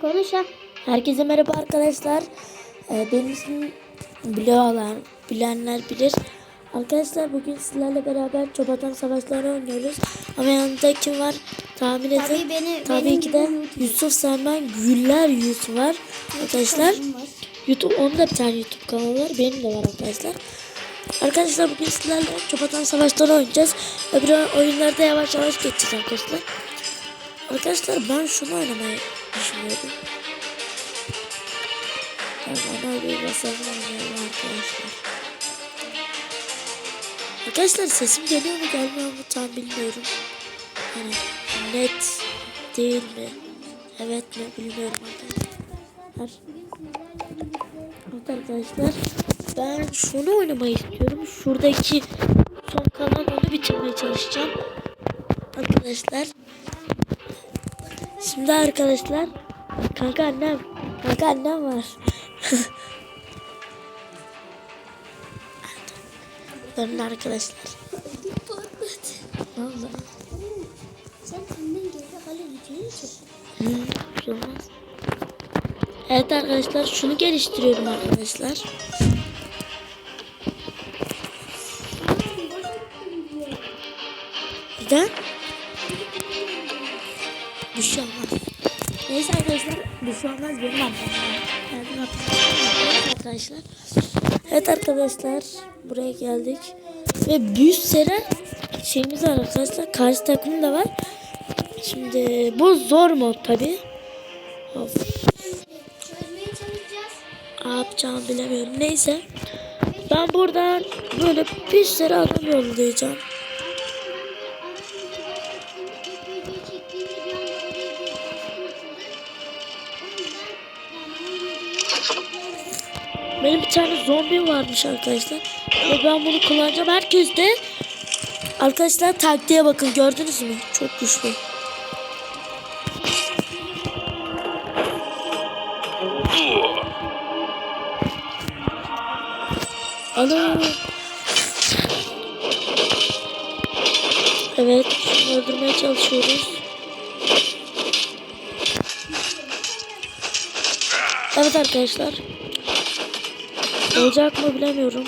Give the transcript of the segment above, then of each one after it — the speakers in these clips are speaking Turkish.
konuş ha. Herkese merhaba arkadaşlar. Ee, benim ismim biliyorlar, bilenler bilir. Arkadaşlar bugün sizlerle beraber Çobadan Savaşları oynuyoruz. Ama yanında kim var tahmin edin. Tabii beni- Tabii benim ki de. Yusuf Selman Güller Yüz var. Arkadaşlar. YouTube onun da bir tane YouTube kanalı var. Benim de var arkadaşlar. Arkadaşlar bugün sizlerle Çobadan Savaşları oynayacağız. Öbür oyunlarda yavaş yavaş geçeceğiz arkadaşlar. Arkadaşlar ben şunu oynamayı düşünüyorum. Bana bir basalım arkadaşlar. Arkadaşlar sesim geliyor mu gelmiyor mu tam bilmiyorum. Hani net değil mi? Evet mi bilmiyorum arkadaşlar. Arkadaşlar ben şunu oynamayı istiyorum. Şuradaki son kalan onu bitirmeye çalışacağım. Arkadaşlar. Şimdi arkadaşlar kanka annem kanka annem var. Dönün arkadaşlar. Ne oldu? Sen senden geri şey olmaz. Evet arkadaşlar şunu geliştiriyorum arkadaşlar. Olmaz benim arkadaşlar. Evet arkadaşlar buraya geldik. Ve bir sene şeyimiz var arkadaşlar. Karşı takım da var. Şimdi bu zor mod tabi. Ne yapacağımı bilemiyorum. Neyse. Ben buradan böyle bir sürü adam yollayacağım. Benim bir tane zombi varmış arkadaşlar. Ve ben bunu kullanacağım. Herkes de arkadaşlar taktiğe bakın gördünüz mü? Çok güçlü. Alo. Evet, şunu öldürmeye çalışıyoruz. Evet arkadaşlar. Olacak mı bilemiyorum.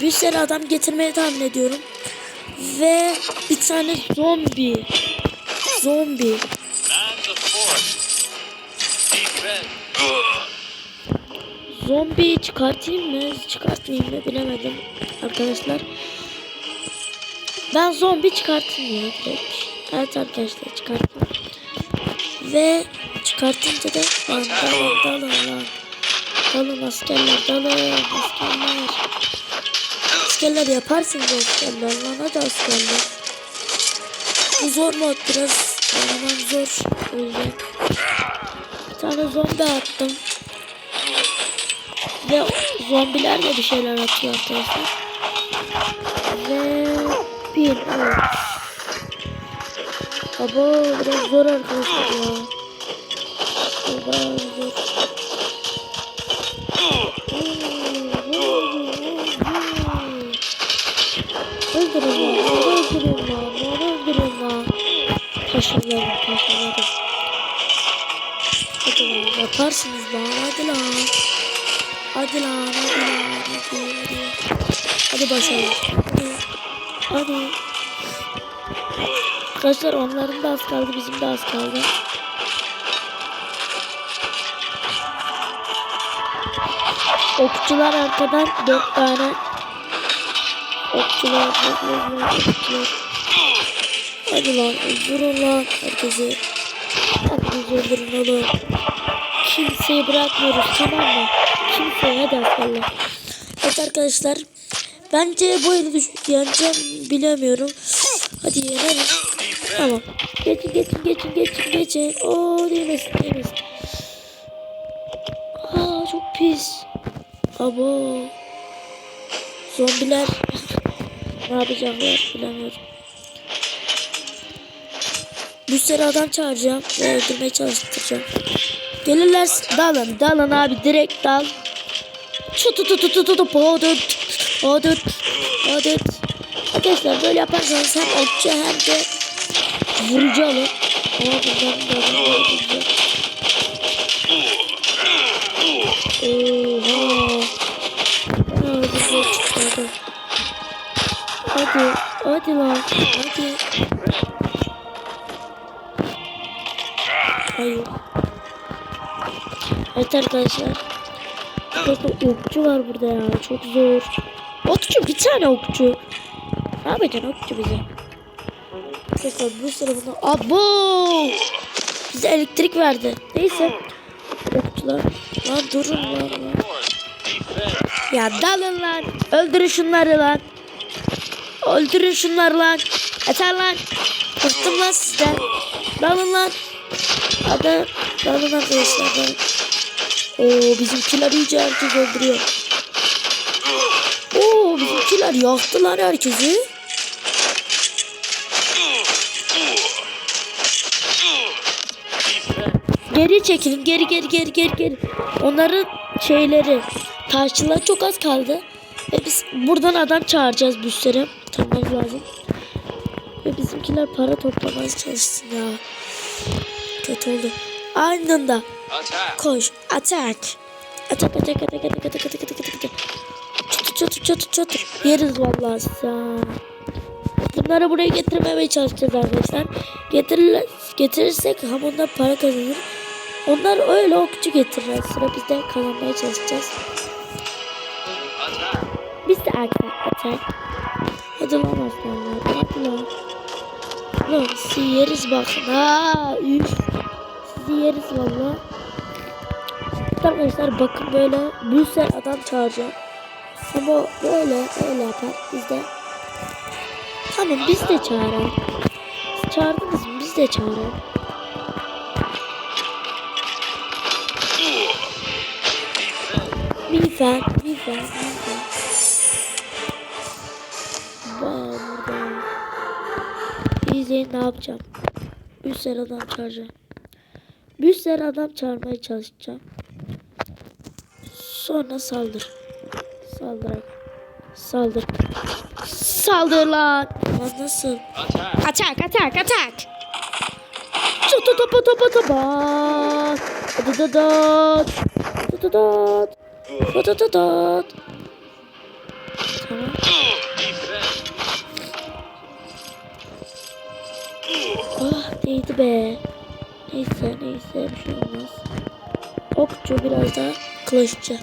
Bir sürü adam getirmeyi tahmin ediyorum. Ve bir tane zombi. Zombi. Zombi çıkartayım mı? Çıkartmayayım mı bilemedim arkadaşlar. Ben zombi çıkartayım ya. Evet arkadaşlar çıkarttım. Ve çıkartınca da lan dalın askerler dalın askerler. Askerler yaparsınız askerler lan hadi askerler. Bu zor mod biraz. Oynamam zor. Yüzden. Bir tane zombi attım. Ve zombiler de bir şeyler atıyor arkadaşlar. Ve bir evet. Abo biraz zor arkadaşlar ya. Bayağı zor. Taşıyorum, taşıyorum. Hadi lan, yaparsınız lan, hadi lan. Hadi lan hadi lan hadi hadi. Hadi başlayalım. Hadi. Hadi. Arkadaşlar onların da az kaldı bizim de az kaldı. Okçular arkadan dört tane. Okçular, okçular, okçular. Hadi lan öldürün lan herkesi. Herkesi öldürün oğlum. Kimseyi bırakmıyoruz tamam mı? Kimseyi hadi aslanlar. Evet arkadaşlar. Bence bu eli yeneceğim bilemiyorum. Hadi yenelim. Tamam. Geçin geçin geçin geçin geçin. Oo değmesin değmesin. Aa çok pis. Abo. Zombiler. ne yapacaklar bilemiyorum. Bir sürü adam çağıracağım ve öldürmeye çalıştıracağım. Gelirler dalın dalın abi direkt dal. Çutu tutu tutu tutu podut podut podut. Arkadaşlar böyle yaparsanız hem okçu hem de vurucu alın. Ama buradan da Oha. Aa, güzel çıktı. Hadi, hadi lan, hadi. Evet arkadaşlar. Burada okçu var burada ya. Çok zor. Okçu bir tane okçu. Ne yapacaksın okçu bize? Arkadaşlar bu sıra buna... Abo! Bize elektrik verdi. Neyse. Okçular. Lan durun lan lan. Ya dalın lan. Öldürün şunları lan. Öldürün şunları lan. Yeter lan. Bıktım lan sizden. Dalın lan. Hadi dalın arkadaşlar. Dalın. Oo bizimkiler iyice herkes öldürüyor. Oo bizimkiler yaktılar herkesi. Geri çekilin. Geri geri geri geri geri. Onların şeyleri taşçılar çok az kaldı. Ve biz buradan adam çağıracağız bir. Tanımamız lazım. Ve bizimkiler para toplamaya çalışsın ya. Kötü oldu. Anında. Koş. Atak. Atak atak atak atak atak atak atak atak atak. Çatır çatır çatır çatır. Yeriz vallahi sen. Bunları buraya getirmemeye çalışacağız arkadaşlar. Getirirler, getirirsek hem ondan para kazanır. Onlar öyle okçu getirirler. Sıra bizde kazanmaya çalışacağız. Biz de atak atak. Hadi lan aslanlar. Hadi lan. Lan sizi yeriz bakın. Ha, üf. Sizi yeriz valla. Arkadaşlar bakın böyle sürü adam çağıracağım. Ama böyle öyle yapar. Biz de Tamam biz de çağıralım. Siz çağırdınız mı? Biz de çağıralım. Mifen, mifen, mifen. Bam burada. İzleyin ne yapacağım. Bir adam çağıracağım. Bir adam çağırmaya çalışacağım. Sonra saldır. Saldır. Saldır. Saldır lan. Lan nasıl? Atak, atak, atak. Çata tapa tapa tapa. Da da da. Da da da. Da da da da. Tamam. Ah değdi be. Neyse neyse bir şey olmaz. Okçu biraz daha kılıççı.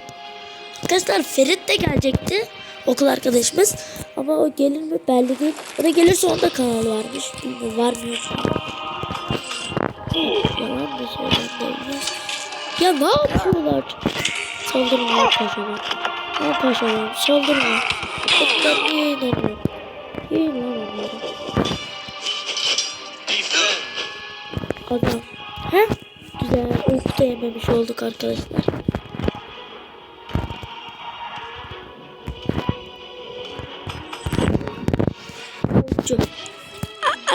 Arkadaşlar Ferit de gelecekti. Okul arkadaşımız. Ama o gelir mi belli değil. O da gelirse onda kanal varmış. Bilmiyorum var mı? Yalan mı söylenmez? Ya ne yapıyorlar? Saldırın lan paşalar. Lan paşalar saldırın lan. Oklar niye onları. Defense. Adam. He? Güzel. Ok da yememiş olduk arkadaşlar.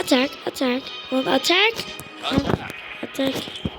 Attack, attack. One attack? Want attack.